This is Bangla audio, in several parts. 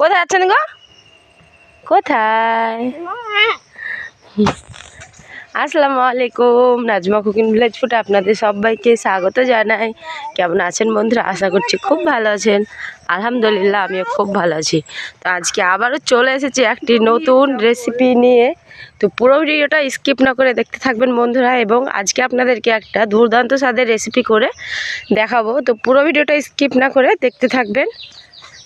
কোথায় আছেন গো? কোথায়? আসসালামু আলাইকুম, নাজমা কুকিং ভিলেজ ফুটে আপনাদের সবাইকে স্বাগত জানাই। কেমন আছেন বন্ধুরা? আশা করছি খুব ভালো আছেন। আলহামদুলিল্লাহ, আমিও খুব ভালো আছি। তো আজকে আবারও চলে এসেছি একটি নতুন রেসিপি নিয়ে। তো পুরো ভিডিওটা স্কিপ না করে দেখতে থাকবেন বন্ধুরা, এবং আজকে আপনাদেরকে একটা দুর্দান্ত স্বাদের রেসিপি করে দেখাবো। তো পুরো ভিডিওটা স্কিপ না করে দেখতে থাকবেন।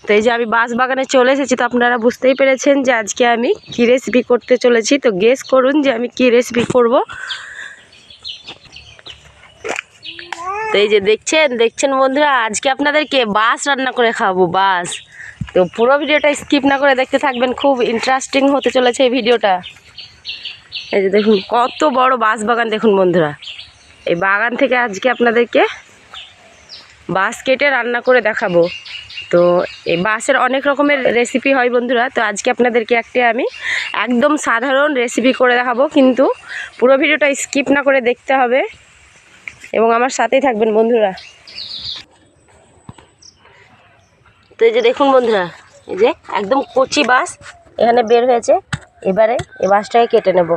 তো এই যে আমি বাঁশ বাগানে চলে এসেছি, তো আপনারা বুঝতেই পেরেছেন যে আজকে আমি কী রেসিপি করতে চলেছি। তো গেস করুন যে আমি কী রেসিপি করব। তো এই যে দেখছেন দেখছেন বন্ধুরা, আজকে আপনাদেরকে বাস রান্না করে খাওয়াবো বাস তো পুরো ভিডিওটা স্কিপ না করে দেখতে থাকবেন, খুব ইন্টারেস্টিং হতে চলেছে এই ভিডিওটা। এই যে দেখুন, কত বড় বাঁশ বাগান দেখুন বন্ধুরা। এই বাগান থেকে আজকে আপনাদেরকে বাঁশ কেটে রান্না করে দেখাবো। তো এই বাঁশের অনেক রকমের রেসিপি হয় বন্ধুরা, তো আজকে আপনাদেরকে একটা আমি একদম সাধারণ রেসিপি করে দেখাবো, কিন্তু পুরো ভিডিওটা স্কিপ না করে দেখতে হবে। এবং আমার সাথেই থাকবেন বন্ধুরা। তো এই যে দেখুন বন্ধুরা, এই যে একদম কচি বাস এখানে বের হয়েছে। এবারে এই বাসটাকে কেটে নেব।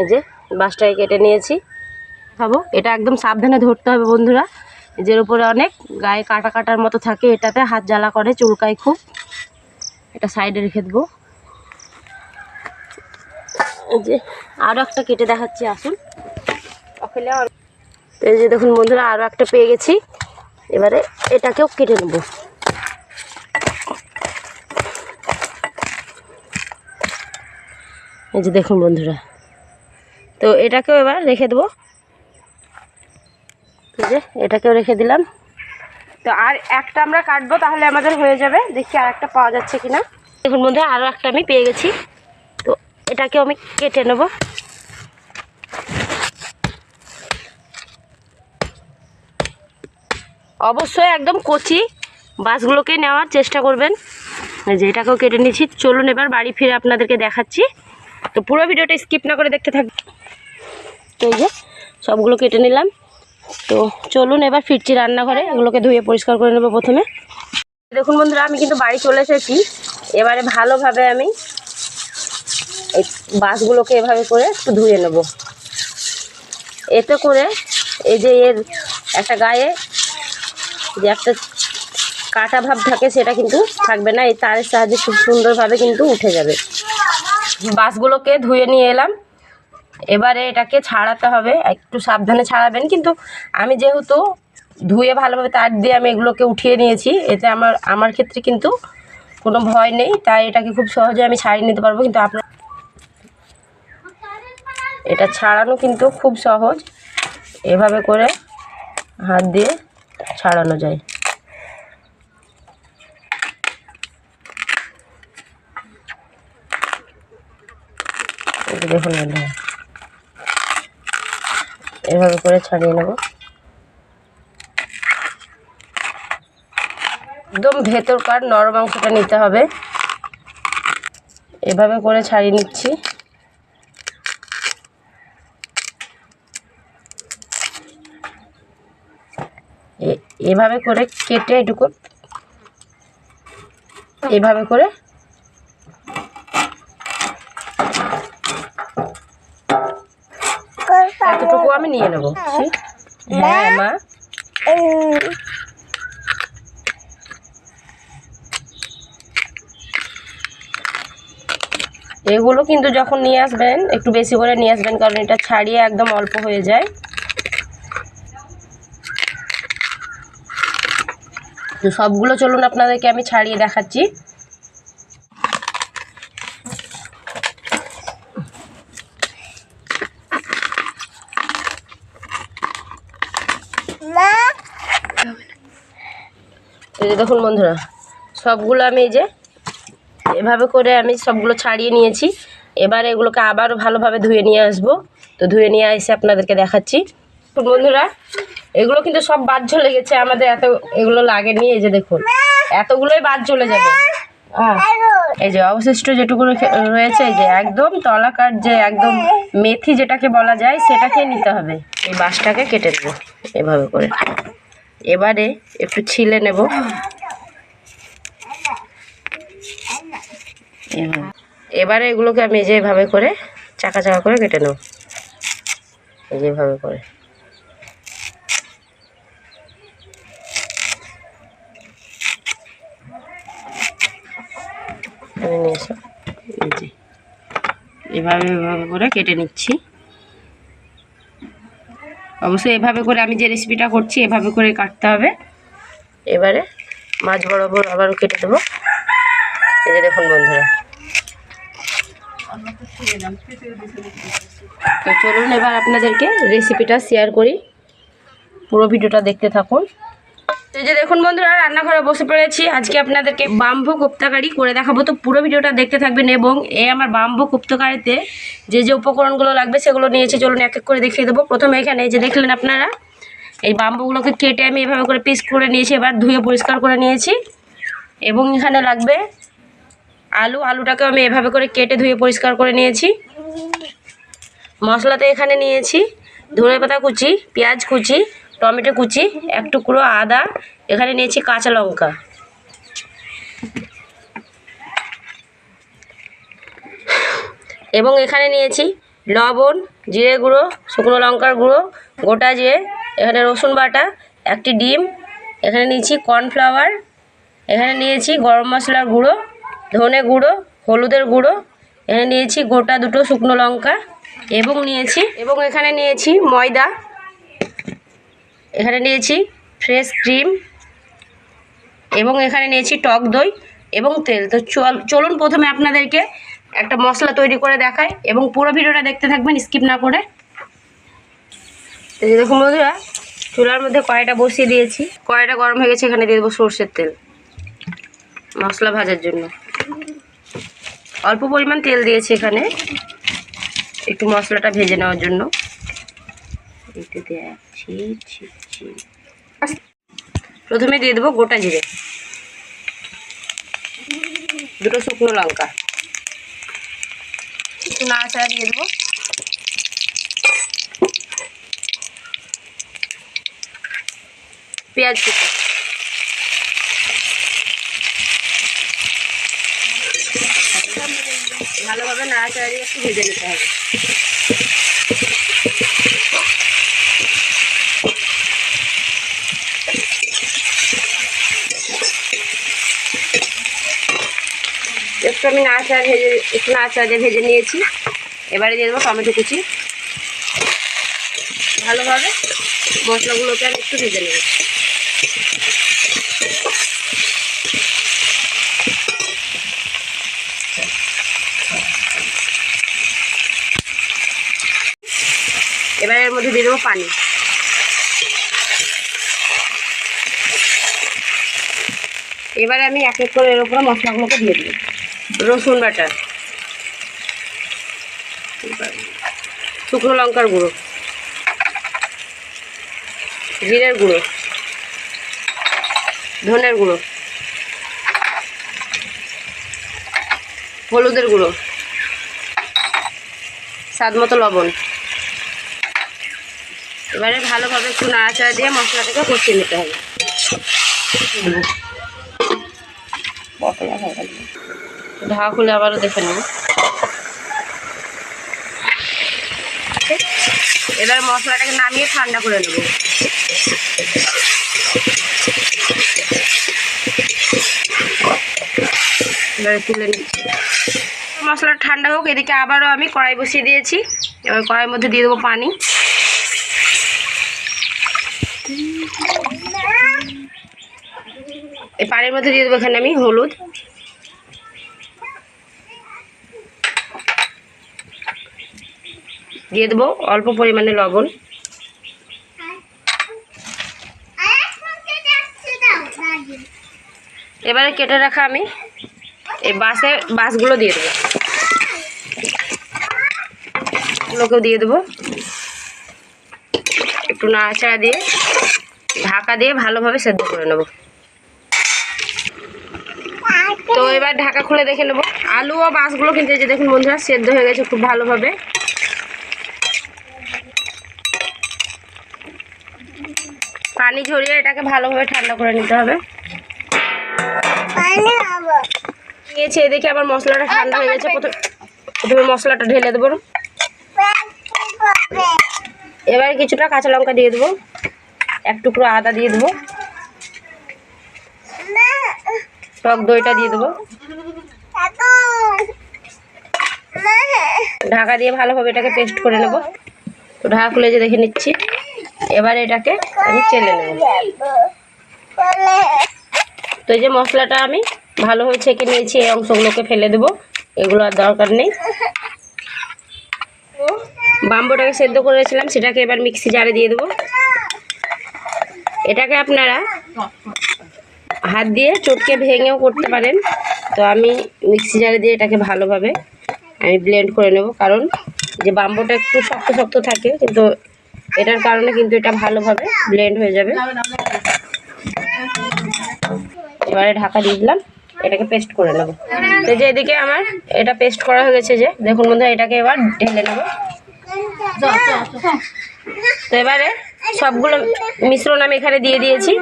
এই যে বাঁশটাকে কেটে নিয়েছি। খাব? এটা একদম সাবধানে ধরতে হবে বন্ধুরা। এর উপরে অনেক, গায়ে কাটা কাটার মতো থাকে, এটাতে হাত জ্বালা করে, চুলকায় খুব। এটা সাইডে রেখে দেবো। এই যে আরও একটা কেটে দেখাচ্ছি, আসুন। তো এই যে দেখুন বন্ধুরা আরও একটা পেয়ে গেছি। এবারে এটাকেও কেটে নেব। এই যে দেখুন বন্ধুরা তো এটাকেও এবার রেখে দেবো। ঠিক আছে এটাকেও রেখে দিলাম। তো আর একটা আমরা কাটবো, তাহলে আমাদের হয়ে যাবে। দেখি আর একটা পাওয়া যাচ্ছে কিনা। দেখুন বন্ধু আরও একটা আমি পেয়ে গেছি। তো এটাকেও আমি কেটে নেব। অবশ্যই একদম কচি বাসগুলোকে নেওয়ার চেষ্টা করবেন। যে, এটাকেও কেটে নিয়েছি। চলুন এবার বাড়ি ফিরে আপনাদেরকে দেখাচ্ছি। তো পুরো ভিডিওটা স্কিপ না করে দেখতে থাকবে তো এই যে সবগুলো কেটে নিলাম। তো চলুন এবার ফিরছি রান্নাঘরে, এগুলোকে ধুয়ে পরিষ্কার করে নেব প্রথমে। দেখুন বন্ধুরা, আমি কিন্তু বাড়ি চলে এসেছি। এবারে ভালোভাবে আমি এই বাসগুলোকে এভাবে করে একটু ধুয়ে নেব। এতে করে এই যে এর একটা গায়ে যে একটা কাটা ভাব থাকে, সেটা কিন্তু থাকবে না। এই তারের সাহায্যে খুব সুন্দরভাবে কিন্তু উঠে যাবে। বাসগুলোকে ধুয়ে নিয়ে এলাম। এবারে এটাকে ছাড়াতে হবে, একটু সাবধানে ছাড়াবেন। কিন্তু আমি যেহেতু ধুয়ে ভালোভাবে তার দিয়ে আমি এগুলোকে উঠিয়ে নিয়েছি, এতে আমার আমার ক্ষেত্রে কিন্তু কোনো ভয় নেই, তাই এটাকে খুব সহজে আমি ছাড়িয়ে নিতে পারব। কিন্তু আপনার এটা ছাড়ানো কিন্তু খুব সহজ। এভাবে করে হাত দিয়ে ছাড়ানো যায়। দেখুন এভাবে করে ছাড়িয়ে নেব। একদম ভেতরকার নরম অংশটা নিতে হবে। এভাবে করে ছাড়িয়ে নিচ্ছি। এভাবে করে কেটে এটুকু, এভাবে করে আমি নিয়ে নেব। হ্যাঁ মা। এগুলো কিন্তু যখন নিয়ে আসবেন একটু বেশি করে নিয়ে আসবেন কারণ এটা ছাড়িয়ে একদম অল্প হয়ে যায়। তো সবগুলো চলুন আপনাদেরকে আমি ছাড়িয়ে দেখাচ্ছি। এই যে দেখুন বন্ধুরা, সবগুলো আমি এই যে এভাবে করে আমি সবগুলো ছাড়িয়ে নিয়েছি। এবার এগুলোকে আবারও ভালোভাবে ধুয়ে নিয়ে আসব। তো ধুয়ে নিয়ে এসে আপনাদেরকে দেখাচ্ছি। বন্ধুরা, এগুলো কিন্তু সব বাদ চলে গেছে, আমাদের এত এগুলো লাগেনি। এই যে দেখুন, এতগুলোই বাদ চলে যাবে। হ্যাঁ এই যে অবশিষ্ট যেটুকু রয়েছে যে একদম তলাকার যে একদম মেথি যেটাকে বলা যায় সেটাকে নিতে হবে। এই বাঁশটাকে কেটে দেবো, এভাবে করে। এবারে একটু ছিলে নেব। এবারে এগুলোকে আমি এই যে এভাবে করে, চাকা চাকা করে কেটে নেব। এই যে এভাবে করে। এভাবে এভাবে করে কেটে নিচ্ছি। অবশ্যই এভাবে করে আমি যে রেসিপিটা করছি, এভাবে করে কাটতে হবে। এবারে মাছ বরাবর আবারও কেটে দেবো এই যে দেখুন বন্ধুরা। তো চলুন এবার আপনাদেরকে রেসিপিটা শেয়ার করি। পুরো ভিডিওটা দেখতে থাকুন। এই যে দেখুন বন্ধুরা, রান্নাঘরে বসে পড়েছি। আজকে আপনাদেরকে বাম্বু কোপ্তাকারি করে দেখাবো। তো পুরো ভিডিওটা দেখতে থাকবেন এবং এই আমার বাম্বু কোপ্তাকারিতে যে যে উপকরণগুলো লাগবে সেগুলো নিয়েছি। চলুন এক এক করে দেখিয়ে দেবো। প্রথমে এখানে যে দেখলেন আপনারা, এই বাম্বুগুলোকে কেটে আমি এভাবে করে পিস করে নিয়েছি, এবার ধুয়ে পরিষ্কার করে নিয়েছি। এবং এখানে লাগবে আলু। আলুটাকে আমি এভাবে করে কেটে ধুয়ে পরিষ্কার করে নিয়েছি। মশলাতে এখানে নিয়েছি ধনে পাতা কুচি, পেঁয়াজ কুচি টমেটো কুচি, এক টুকরো আদা, এখানে নিয়েছি কাঁচা লঙ্কা। এবং এখানে নিয়েছি লবণ, জিরে গুঁড়ো, শুকনো লঙ্কার গুঁড়ো, গোটা জিরে, এখানে রসুন বাটা, একটি ডিম, এখানে নিয়েছি কর্নফ্লাওয়ার, এখানে নিয়েছি গরম মশলার গুঁড়ো, ধনে গুঁড়ো, হলুদের গুঁড়ো, এখানে নিয়েছি গোটা দুটো শুকনো লঙ্কা, এবং নিয়েছি, এবং এখানে নিয়েছি ময়দা। এখানে নিয়েছি ফ্রেশ ক্রিম এবং এখানে নিয়েছি টক দই এবং তেল। তো চল চলুন প্রথমে আপনাদেরকে একটা মশলা তৈরি করে দেখায় এবং পুরো ভিডিওটা দেখতে থাকবেন স্কিপ না করে। দেখুন বন্ধুরা চুলার মধ্যে কড়াইটা বসিয়ে দিয়েছি। কড়াইটা গরম হয়ে গেছে এখানে দিয়ে দেবো সর্ষের তেল। মশলা ভাজার জন্য। অল্প পরিমাণ তেল দিয়েছি এখানে একটু মশলাটা ভেজে নেওয়ার জন্য। ছি, ছি। প্রথমে দিয়ে দেবো গোটা জিরে। দুটো শুকনো লঙ্কা। একটু নাড়াচাড়া দিয়ে দেবো। পেঁয়াজ কুচি। ভালোভাবে নাড়াচাড়া দিয়ে একটু ভেজে নিতে হবে। একটু আমি নাড়াচাড়া ভেজে একটু নাড়াচাড়া দিয়ে ভেজে নিয়েছি। এবারে দিয়ে দেবো টমেটো কুচি। ভালোভাবে মশলাগুলোকে আমি একটু ভেজে নেব। এবার এর মধ্যে দিয়ে দেবো পানি। এবারে আমি এক এক করে এর উপরে মশলাগুলোকে দিয়ে দিই রসুন বাটা। শুকনো লঙ্কার গুঁড়ো। জিরের গুঁড়ো। ধনের গুঁড়ো। হলুদের গুঁড়ো। স্বাদ মতো লবণ। এবারে ভালোভাবে একটু নাড়াচাড়া দিয়ে মশলাটাকে কষিয়ে নিতে হবে। ঢাকা খুলে আবারও দেখে নেব। এবার মশলাটাকে নামিয়ে ঠান্ডা করে নেব। এবারে তুলে নিচ্ছি। মশলাটা ঠান্ডা হোক, এদিকে আবারও আমি কড়াই বসিয়ে দিয়েছি। এবার কড়াইয়ের মধ্যে দিয়ে দেবো পানি। এই পানির মধ্যে দিয়ে দেবো এখানে আমি হলুদ। দিয়ে দেবো, অল্প পরিমাণে লবণ। এবারে কেটে রাখা আমি। এই বাসে, বাসগুলো দিয়ে দেবো। এগুলোকেও দিয়ে দেবো। একটু নাড়াচাড়া দিয়ে, ঢাকা দিয়ে ভালোভাবে সেদ্ধ করে নেব। তো এবার ঢাকা খুলে দেখে নেব। আলু ও মাছগুলো কিন্তু যে দেখুন বন্ধুরা, সেদ্ধ হয়ে গেছে খুব ভালোভাবে। পানি ঝরিয়ে এটাকে ভালোভাবে ঠান্ডা করে নিতে হবে। নিয়েছি এদিকে আবার মশলাটা ঠান্ডা হয়ে গেছে। প্রথম- প্রথমে মশলাটা ঢেলে দেবো। এবার কিছুটা কাঁচা লঙ্কা দিয়ে দেবো। এক টুকরো আদা দিয়ে দেবো। টক দইটা দিয়ে দেবো। ঢাকা দিয়ে ভালোভাবে এটাকে পেস্ট করে নেব। তো ঢাকা খুলে যে দেখে নিচ্ছি। এবার এটাকে আমি চেলে নেব। তো এই যে মশলাটা আমি ভালো ভালোভাবে ছেঁকে নিয়েছি, এই অংশগুলোকে ফেলে দেবো। এগুলো আর দরকার নেই। বাম্বুটাকে সেদ্ধ করেছিলাম, সেটাকে এবার মিক্সি জারে দিয়ে দেবো। এটাকে আপনারা হাত দিয়ে চটকে ভেঙেও করতে পারেন। তো আমি মিক্সি জারে দিয়ে এটাকে ভালোভাবে আমি ব্লেন্ড করে নেব। কারণ যে বাম্বুটা একটু শক্ত শক্ত থাকে, কিন্তু এটার কারণে কিন্তু এটা ভালোভাবে ব্লেন্ড হয়ে যাবে। এবারে ঢাকা দিয়ে দিলাম, এটাকে পেস্ট করে নেব। তো যে এদিকে আমার এটা পেস্ট করা হয়ে গেছে যে, দেখুন বন্ধুরা, এটাকে এবার ঢেলে নেব। তো এবারে সবগুলো মিশ্রণ আমি এখানে দিয়ে দিয়েছি।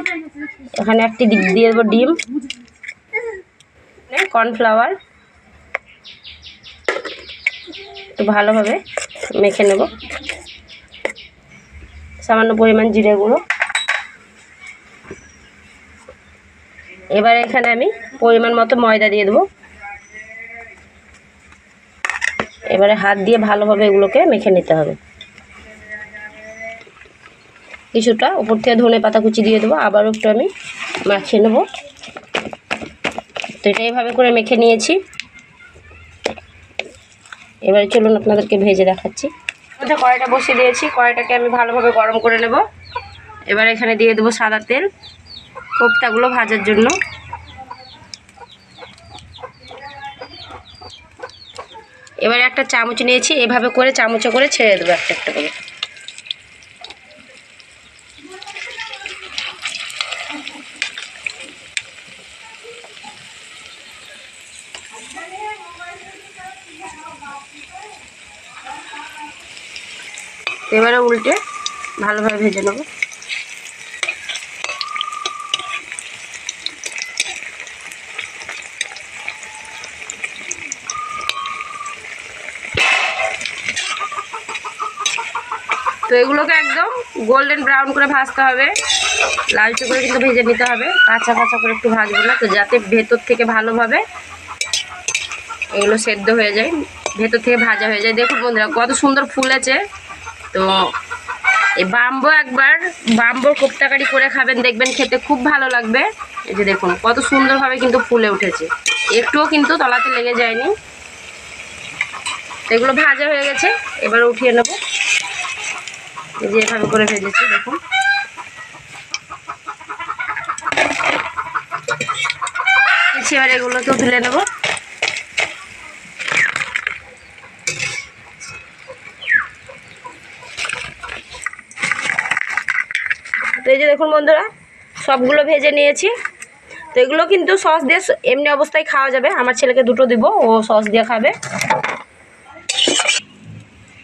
এখানে একটি দিয়ে দেবো ডিম, কর্নফ্লাওয়ার। একটু ভালোভাবে মেখে নেব। সামান্য পরিমাণ জিরে গুঁড়ো। এবার এখানে আমি পরিমাণ মতো ময়দা দিয়ে দেবো। এবারে হাত দিয়ে ভালোভাবে এগুলোকে মেখে নিতে হবে। কিছুটা উপর থেকে ধনে পাতা কুচি দিয়ে দেবো, আবারও একটু আমি মাখিয়ে নেব। তো এটা এইভাবে করে মেখে নিয়েছি। এবারে চলুন আপনাদেরকে ভেজে দেখাচ্ছি। মধ্যে কড়াইটা বসিয়ে দিয়েছি। কড়াইটাকে আমি ভালোভাবে গরম করে নেব। এবার এখানে দিয়ে দেবো সাদা তেল কোপ্তাগুলো ভাজার জন্য। এবার একটা চামচ নিয়েছি। এভাবে করে চামচে করে ছেড়ে দেবো একটা একটা করে। এবারে উল্টে ভালোভাবে ভেজে নেব। তো এগুলোকে একদম গোল্ডেন ব্রাউন করে ভাজতে হবে। লালচে করে কিন্তু ভেজে নিতে হবে। কাঁচা কাঁচা করে একটু ভাজবো না তো, যাতে ভেতর থেকে ভালোভাবে এগুলো সেদ্ধ হয়ে যায়, ভেতর থেকে ভাজা হয়ে যায়। দেখুন বন্ধুরা, কত সুন্দর ফুলেছে। তো এই বাম্বো একবার বাম্বোর কোপ্তাকারি করে খাবেন, দেখবেন খেতে খুব ভালো লাগবে। এই যে দেখুন, কত সুন্দরভাবে কিন্তু ফুলে উঠেছে। একটুও কিন্তু তলাতে লেগে যায়নি। এগুলো ভাজা হয়ে গেছে, এবার উঠিয়ে নেব। এই যে এভাবে করে ভেজেছি, দেখুন। এবার এগুলোকেও তুলে নেব তো এই যে দেখুন বন্ধুরা, সবগুলো ভেজে নিয়েছি। তো এগুলো কিন্তু সস দিয়ে এমনি অবস্থায় খাওয়া যাবে। আমার ছেলেকে দুটো দিব, ও সস দিয়ে খাবে।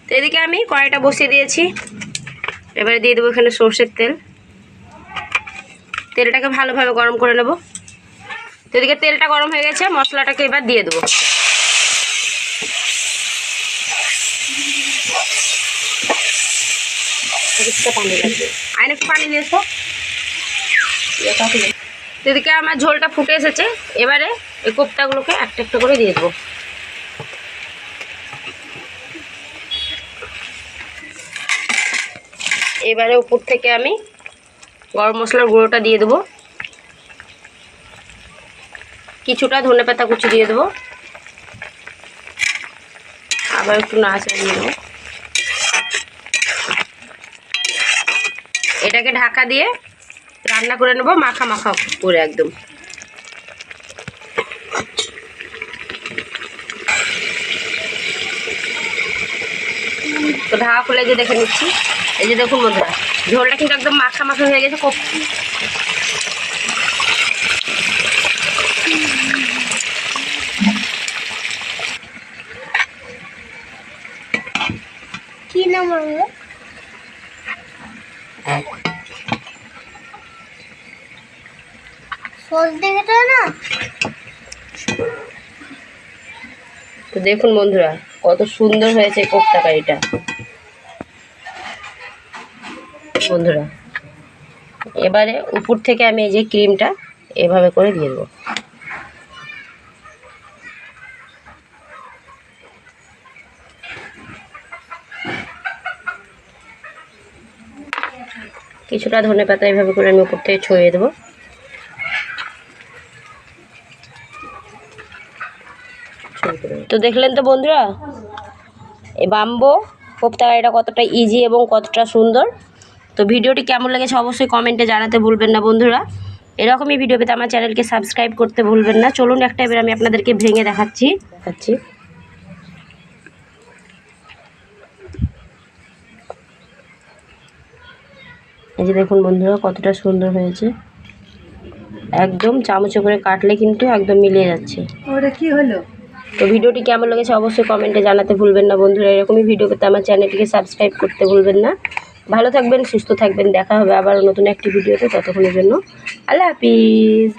তো এদিকে আমি কড়াইটা বসিয়ে দিয়েছি। এবারে দিয়ে দেবো এখানে সর্ষের তেল। তেলটাকে ভালোভাবে গরম করে নেব। তো এদিকে তেলটা গরম হয়ে গেছে, মশলাটাকে এবার দিয়ে দেবো। পানি একটু পানি আমার ঝোলটা ফুটে এসেছে এবারে এই কোপ্তাগুলোকে একটা একটা করে দিয়ে দেবো এবারে উপর থেকে আমি গরম মশলার গুঁড়োটা দিয়ে দেবো কিছুটা ধনে পাতা কুচি দিয়ে দেবো আবার একটু নাচা দিয়ে দেবো এটাকে ঢাকা দিয়ে রান্না করে নেব, মাখা মাখা করে একদম। তো ঢাকা খুলে যে দেখে নিচ্ছি। এই যে দেখুন বন্ধুরা, ঝোলটা কিন্তু একদম মাখা মাখা হয়ে গেছে কি নাম না? তো দেখুন বন্ধুরা, কত সুন্দর হয়েছে কোপ্তা কারিটা বন্ধুরা, এবারে উপর থেকে আমি এই যে ক্রিমটা এভাবে করে দিয়ে দেবো। কিছুটা ধনে পাতা এভাবে করে আমি উপর থেকে ছড়িয়ে দেবো। তো দেখলেন তো বন্ধুরা বাম্বো কোপ্তা কারিটা কতটা ইজি এবং কতটা সুন্দর। তো ভিডিওটি কেমন লেগেছে অবশ্যই কমেন্টে জানাতে ভুলবেন না বন্ধুরা। এরকমই ভিডিও পেতে আমার চ্যানেলকে সাবস্ক্রাইব করতে ভুলবেন না। চলুন, একটা এবার আমি আপনাদেরকে ভেঙে দেখাচ্ছি। দেখাচ্ছি। এই যে দেখুন বন্ধুরা কতটা সুন্দর হয়েছে। একদম চামচে করে কাটলে কিন্তু একদম মিলিয়ে যাচ্ছে। ওটা কি হলো? তো ভিডিওটি কেমন লেগেছে অবশ্যই কমেন্টে জানাতে ভুলবেন না বন্ধুরা। এরকমই ভিডিও পেতে আমার চ্যানেলটিকে সাবস্ক্রাইব করতে ভুলবেন না। ভালো থাকবেন সুস্থ থাকবেন। দেখা হবে আবার নতুন একটি ভিডিওতে ততক্ষণের জন্য। আল্লাহ হাফিজ।